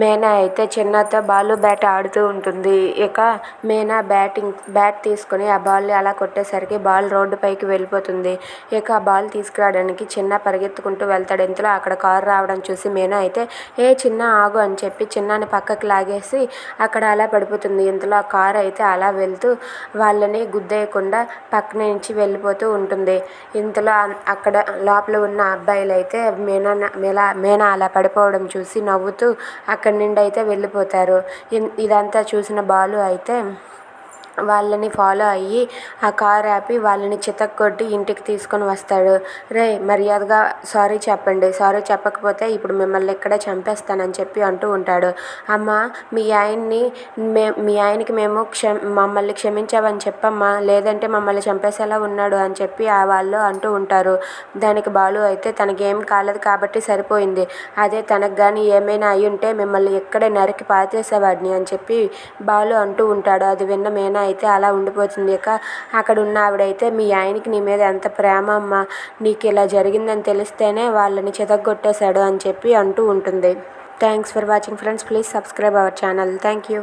మేనా అయితే చిన్నతో బాలు బ్యాట్ ఆడుతూ ఉంటుంది. ఇక మేనా బ్యాటింగ్ బ్యాట్ తీసుకుని ఆ బాల్ని అలా కొట్టేసరికి బాల్ రోడ్డు పైకి వెళ్ళిపోతుంది. ఇక ఆ బాల్ తీసుకురావడానికి చిన్న పరిగెత్తుకుంటూ వెళ్తాడు. ఇంతలో అక్కడ కారు రావడం చూసి మేనా అయితే ఏ చిన్న ఆగు అని చెప్పి చిన్నాని పక్కకి లాగేసి అక్కడ అలా పడిపోతుంది. ఇంతలో ఆ కారు అయితే అలా వెళ్తూ వాళ్ళని గుద్దేయకుండా పక్క నుంచి వెళ్ళిపోతూ ఉంటుంది. ఇంతలో అక్కడ లోపల ఉన్న అబ్బాయిలు అయితే మేనా మేలా మీనా అలా పడిపోవడం చూసి నవ్వుతూ అక్కడి నుండి అయితే వెళ్ళిపోతారు ఇదంతా చూసిన బాలు అయితే వాళ్ళని ఫాలో అయ్యి ఆ కార్ ఆపి వాళ్ళని చితక్కొట్టి ఇంటికి తీసుకొని వస్తాడు. రే మర్యాదగా సారీ చెప్పండి. సారీ చెప్పకపోతే ఇప్పుడు మిమ్మల్ని ఇక్కడే చంపేస్తానని చెప్పి అంటూ ఉంటాడు. అమ్మ మీ ఆయన్ని మే మీ ఆయనకి మేము క్ష మమ్మల్ని క్షమించామని చెప్పమ్మా. లేదంటే మమ్మల్ని చంపేసేలా ఉన్నాడు అని చెప్పి ఆ వాళ్ళు అంటూ ఉంటారు. దానికి బాలు అయితే తనకేం కాలేదు కాబట్టి సరిపోయింది. అదే తనకు కానీ ఏమైనా అయి ఉంటే మిమ్మల్ని ఇక్కడే నరికి పాతేసేవాడిని అని చెప్పి బాలు అంటూ ఉంటాడు. అది విన్న మీనా అయితే అలా ఉండిపోతుంది ఇక అక్కడ ఉన్న ఆవిడైతే మీ ఆయనకి నీ మీద ఎంత ప్రేమ అమ్మా నీకు ఇలా జరిగిందని తెలిస్తేనే వాళ్ళని చితగ్గొట్టేశాడు అని చెప్పి అంటూ ఉంటుంది. Thanks for watching friends please subscribe our channel thank you